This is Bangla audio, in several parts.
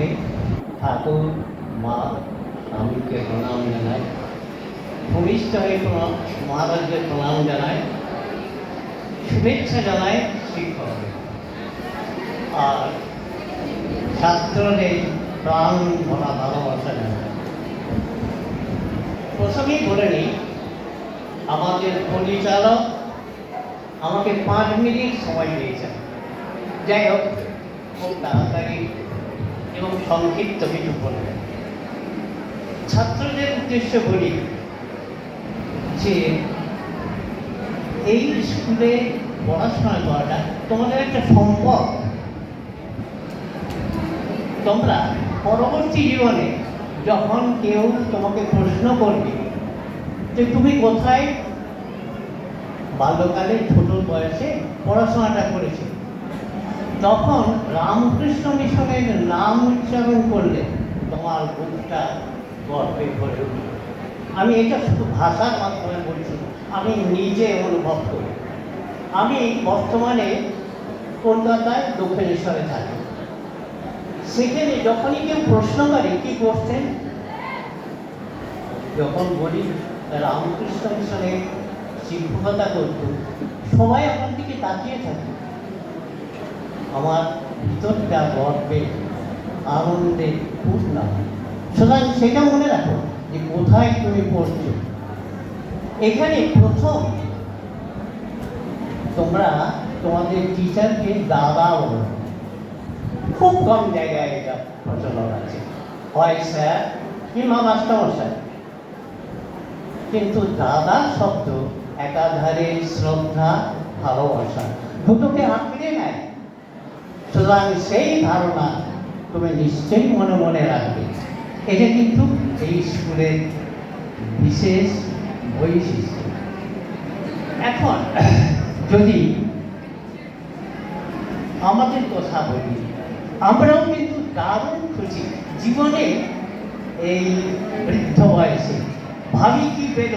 ঊর্ধ্বে ঠাকুর, মা, স্বামীকে প্রণাম জানাই। ভূমিষ্ঠ প্রণাম, মহারাজকে প্রণাম জানাই। শুভেচ্ছা জানাই শিক্ষক আর ছাত্রদের প্রাণ ভরা ভালোবাসা জানাই। প্রথমেই বলে নিই, আমাদের পরিচালক আমাকে পাঁচ মিনিট সময় দিয়েছেন। যাই হোক, খুব তাড়াতাড়ি এবং সংক্ষিপ্ত কিছু বলবেন ছাত্রদের উদ্দেশ্যে বলি যে, এই স্কুলে পড়াশোনা করাটা তোমাদের একটা সম্পদ। তোমরা পরবর্তী জীবনে যখন কেউ তোমাকে প্রশ্ন করবে যে, তুমি কোথায়? বাল্যকালে ছোট বয়সে পড়াশোনাটা করেছে। তখন রামকৃষ্ণ মিশনের নাম উচ্চারণ করলে তোমার বুকটা গর্বে ভরে উঠবে। আমি এটা শুধু ভাষার মাধ্যমে বলছি, আমি নিজে অনুভব করি। আমি বর্তমানে কলকাতায় দক্ষিণেশ্বরে থাকি। সেখানে যখনই কেউ প্রশ্ন করে, কি করছেন? যখন বলি, রামকৃষ্ণ মিশনে শিক্ষকতা করত। সবাই আমার দিকে তাকিয়ে থাকে। আমার ভিতরটা গর্বে, আনন্দে পূর্ণ সুতরাং সেটা মনে রাখো যে কোথায় তুমি পড়ছো? এখানে প্রথম তোমরা তোমাদের টিচারকে দাদা বলো। খুব কম জায়গায় এটা প্রচলন আছে। হয় স্যার কিংবা মাস্টারমশাই। কিন্তু দাদা শব্দ একাধারে শ্রদ্ধা, ভালোবাসা, দুটোকে আঁকড়ে নেয়। সুতরাং সেই ধারণা তুমি নিশ্চয়ই মনে মনে রাখবে। এটা কিন্তু এই স্কুলের বিশেষ বৈশিষ্ট্য। এখন যদি আমাদের কথা বলি, আমরাও কিন্তু দারুণ খুশি। জীবনে এই বৃদ্ধ বয়সে ভাবি কি পেল?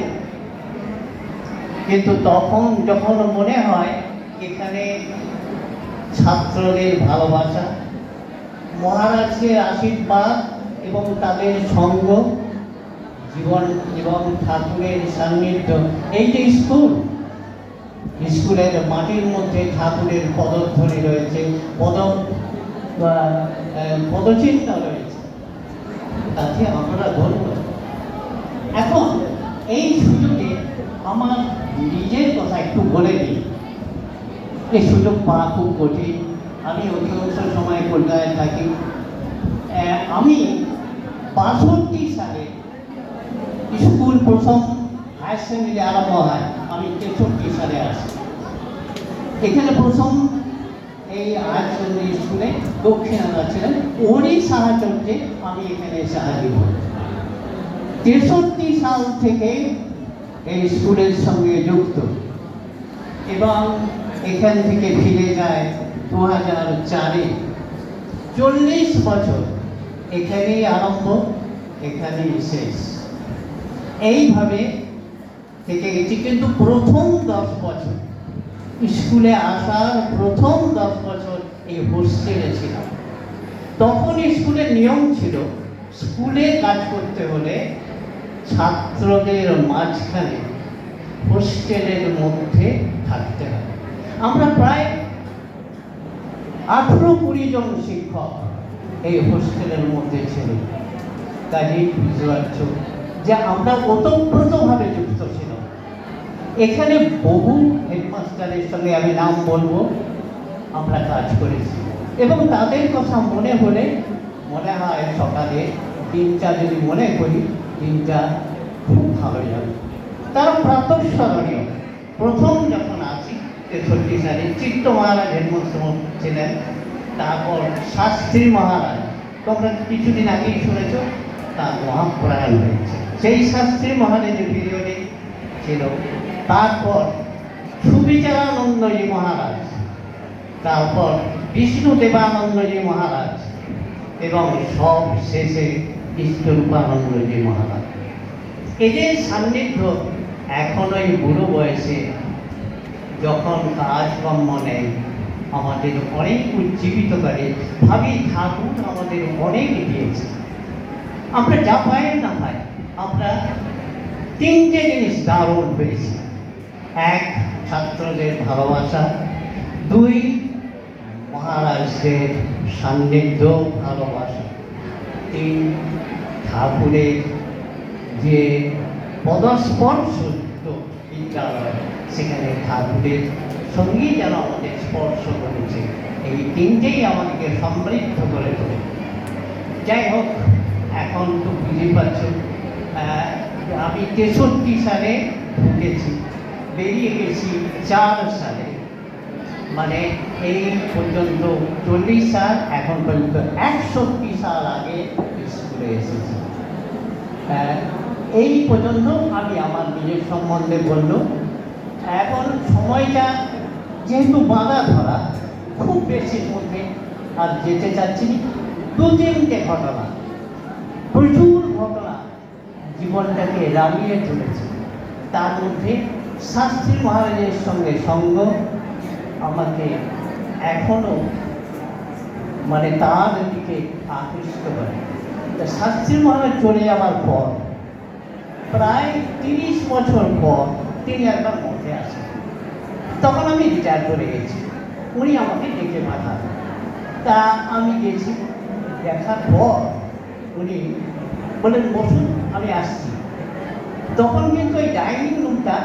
কিন্তু তখন যখন মনে হয় এখানে ছাত্রদের ভালোবাসা মহারাজের আশীর্বাদ এবং তাদের সঙ্গ জীবন এবং ঠাকুরের সান্নিধ্য। এই যে স্কুল স্কুলের মাটির মধ্যে ঠাকুরের পদধ্বনি রয়েছে পদ বা, পদচিহ্ন রয়েছে। তাতে আমরা ধন্য। এখন এই সুযোগে আমার নিজের কথা একটু বলে দিই। এই সুযোগ পাওয়া খুব কঠিন। আমি অধিকাংশ সময় কলকাতায় থাকি। আমি বাষট্টি সালে স্কুল প্রথম হায়ার সেকেন্ডারি আরম্ভ হয়। আমি তেষট্টি সালে আসি। এখানে প্রথম এই হায়ার সেকেন্ডারি স্কুলে দক্ষিণারা ছিলেন। ওরই সাহায্যে আমি এখানে হাজির হই তেষট্টি সাল থেকে এই স্কুলের সঙ্গে যুক্ত। এবং এখান থেকে ফিরে যায় দু হাজার চারে। চল্লিশ বছর, এখানেই আরম্ভ, এখানেই শেষ। এইভাবে থেকে গেছি, কিন্তু প্রথম দশ বছর, স্কুলে আসার প্রথম দশ বছর এই হোস্টেলে ছিলাম। তখন স্কুলের নিয়ম ছিল, স্কুলে কাজ করতে হলে ছাত্রদের মাঝখানে হোস্টেলের মধ্যে থাকতে হবে। আমরা প্রায় আঠেরো কুড়ি জন শিক্ষক এই হোস্টেলের মধ্যে ছিল কাজেই বুঝতে যে আমরা ওতপ্রোতভাবে যুক্ত ছিলাম। এখানে বহু হেডমাস্টারের সঙ্গে আমি নাম বলব, আমরা কাজ করেছি। এবং তাদের কথা মনে হলে, মনে হয় সকালে দিনটা যদি মনে করি দিনটা খুব ভালো যাবে। তারা প্রাতঃস্মরণীয়। প্রথম যখন তেষট্টি সালে চিত্ত মহারাজ হেডমাস্টার ছিলেন, তারপর শাস্ত্রী মহারাজ। তোমরা কিছুদিন আগেই শুনেছ, তার মহাপ্রয়াণ হয়েছে। সেই শাস্ত্রী মহারাজের পিরিয়ডে ছিল, তারপর সুবিচারানন্দজি মহারাজ, তারপর বিষ্ণু দেবানন্দজি মহারাজ, এবং সব শেষে বিষ্ণুরূপানন্দজি মহারাজ। এদের সান্নিধ্য এখন ওই বুড়ো বয়সে যখন কাজকর্ম নেই আমাদের অনেক উজ্জীবিত করে, ভাবি ঠাকুর আমাদের অনেক দিয়েছে। আমরা যা পাই না পাই, আমরা তিনটে জিনিস দারুণ পেয়েছি। এক, ছাত্রদের ভালোবাসা। দুই, মহারাজদের সান্নিধ্য ভালোবাসা। তিন, ঠাকুরের যে পদস্পর্শ বিদ্যালয়। সেখানে ঠাকুরের সঙ্গেই যেন আমাদের স্পর্শ করেছে। এই তিনটেই আমাদেরকে সমৃদ্ধ করে তোলে। যাই হোক এখন তো পারছ আহ, আমি তেষট্টি সালে ঢুকেছি বেরিয়ে গেছি চার সালে। মানে এই পর্যন্ত চল্লিশ সাল এখন পর্যন্ত একষট্টি সাল আগে স্কুলে এসেছি। এই পর্যন্ত আমি আমার নিজের সম্বন্ধে বলল এখন সময়টা যেহেতু বাঁধা ধরা, খুব বেশির মধ্যে আর যেতে চাচ্ছি। দু তিনটে ঘটনা, প্রচুর ঘটনা জীবনটাকে রাঙিয়ে তুলেছে তার মধ্যে শাস্ত্রী মহারাজের সঙ্গে সঙ্গ আমাকে এখনও মানে তার দিকে আকৃষ্ট করে তা শাস্ত্রী মহারাজ চলে যাওয়ার পর, প্রায় তিরিশ বছর পর তিনি একবার মধ্যে আসেন তখন আমি রিটায়ার করে গেছি। উনি আমাকে ডেকে পাঠান। তা আমি গেছি। দেখার পর উনি বললেন, বসুন, আমি আসছি। তখন কিন্তু ওই ডাইনিং রুমটা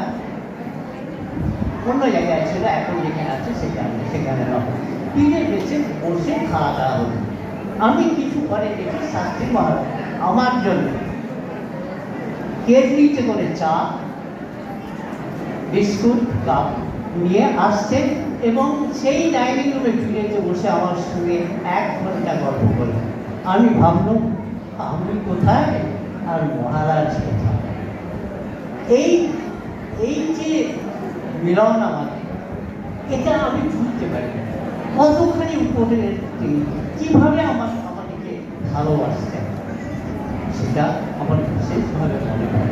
অন্য জায়গায় ছিল, এখন যেখানে আছে সেখানে সেখানে তীরে বেছে বসে খাওয়া দাওয়া হতো আমি কিছু পরে দেখি শাস্ত্রী মহারাজ আমার জন্য কেটলিতে করে চা বিস্কুট, কাপ নিয়ে আসছেন এবং সেই ডাইনিং রুমে ফিরেতে বসে আমার সঙ্গে এক ঘণ্টা গল্প করলেন আমি ভাবলাম, আমি কোথায়? আর মহারাজ কোথায়? এই এই যে মিলন আমাদের এটা আমি বুঝতে পারি। কতখানি উপরে কীভাবে আমার আমাদেরকে ভালোবাসতেন, সেটা আমার বিশেষভাবে মনে হয়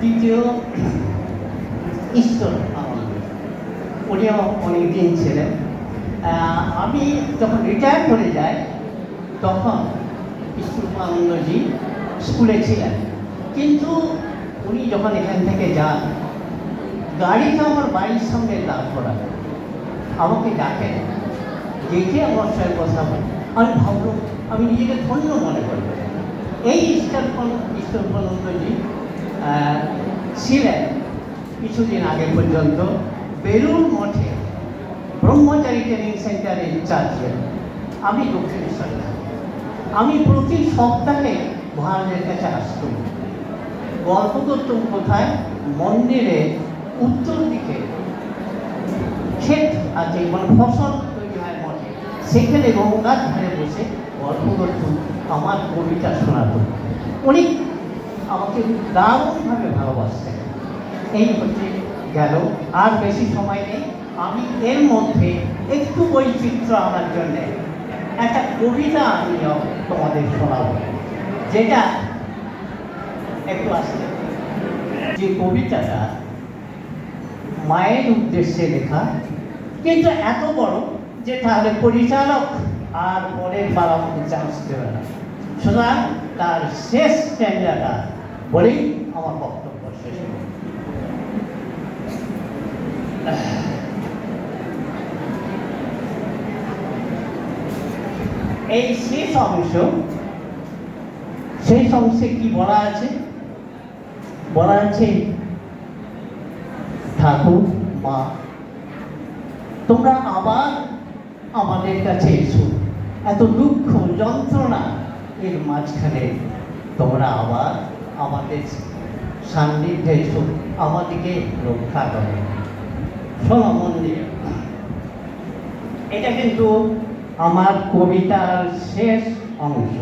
দ্বিতীয় ঈশ্বর আনন্দ উনি আমার অনেকদিন ছিলেন। আমি যখন রিটায়ার করে যাই, তখন ঈশ্বরানন্দজি স্কুলে ছিলেন। কিন্তু উনি যখন এখান থেকে যান, গাড়িটা আমার বাড়ির সঙ্গে লাভ করা আমাকে ডাকেন, দেখে আমার সঙ্গে কথা বলে, আমি ভাবলাম, আমি নিজেকে ধন্য মনে করি। এই ঈশ্বর ঈশ্বরপনন্দজি ছিলেন। কিছুদিন আগে পর্যন্ত বেলুর মঠে ব্রহ্মচারী ট্রেনিং সেন্টারে ইনচার্জ আমি দক্ষিণেশ্বরে। আমি প্রতি সপ্তাহে মহারাজের কাছে আসতাম গল্প করতাম কোথায়? মন্দিরে উত্তর দিকে। ক্ষেত আছে মানে ফসল তৈরি হয় মঠে। সেখানে গঙ্গার ধারে বসে গল্প করতাম, আমার কবিতা শোনাতো। উনি আমাকে দারুণভাবে ভালোবাসতেন। এই হচ্ছে গেল। আর বেশি সময় নেই। আমি এর মধ্যে একটু বৈচিত্র্য আনার জন্যে একটা কবিতা আমি তোমাদের শোনাবো, যেটা একটু আসছে। যে কবিতাটা মায়ের উদ্দেশ্যে লেখা, কিন্তু এত বড় যে তাহলে পরিচালক আর পরের বার চান্স দেবে না। সুতরাং তার শেষ স্ট্যান্ডারটা বলেই আমার বক্তব্য শেষ হলো। এই শেষ অংশ, শেষ অংশে কি বলা আছে? বলা আছে, ঠাকুর, মা, তোমরা আবার আমাদের কাছে এসো। এত দুঃখ যন্ত্রণা এর মাঝখানে তোমরা আবার আমাদের সান্নিধ্যে এসো আমাদেরকে রক্ষা করো। এটা কিন্তু আমার কবিতার শেষ অংশ।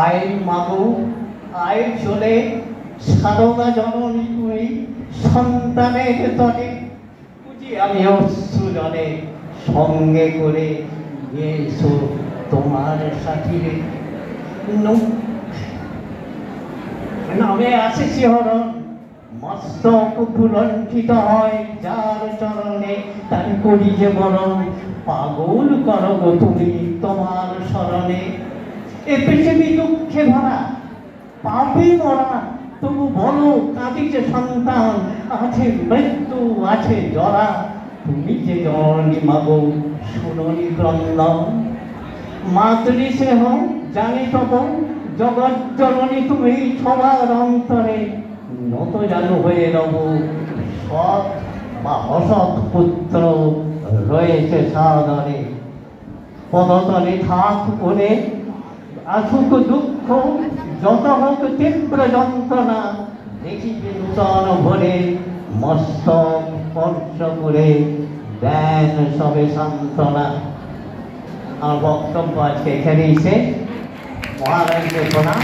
আয় মাগো আয় চলে, সারদা জননী তুই সন্তানের তরে বুঝি আমি অশ্রু জলে সঙ্গে করে এসো তোমার সাথীরে। নামে আছে শিহরণ মস্তক ফুলঞ্চিত হয় যার চরণে তার করি যে বরণ। পাগল করো গো তুমি তোমার স্মরণে। এ পৃথিবী দুঃখে ভরা, পাপে মরা, তবু বলো কাঁদিছে সন্তান, আছে মৃত্যু, আছে জরা। তুমি যে জননী মাগো, শুননি ক্রন্দন মাতৃ স্নেহ, জানি তব জগৎ জননী তুমি সবার অন্তরে। নত জানু হয়ে রব সৎ বা অসৎ পুত্র রয়েছে সাদরে পদতলে থাক ওরে আসুক দুঃখ, যত হোক তীব্র যন্ত্রণা, দেখিবে নূতন ভরে মস্তক স্পর্শ করে দেন সবে সান্ত্বনা। আমার বক্তব্য আজকে এখানেই শেষ। মহারাজকে প্রণাম।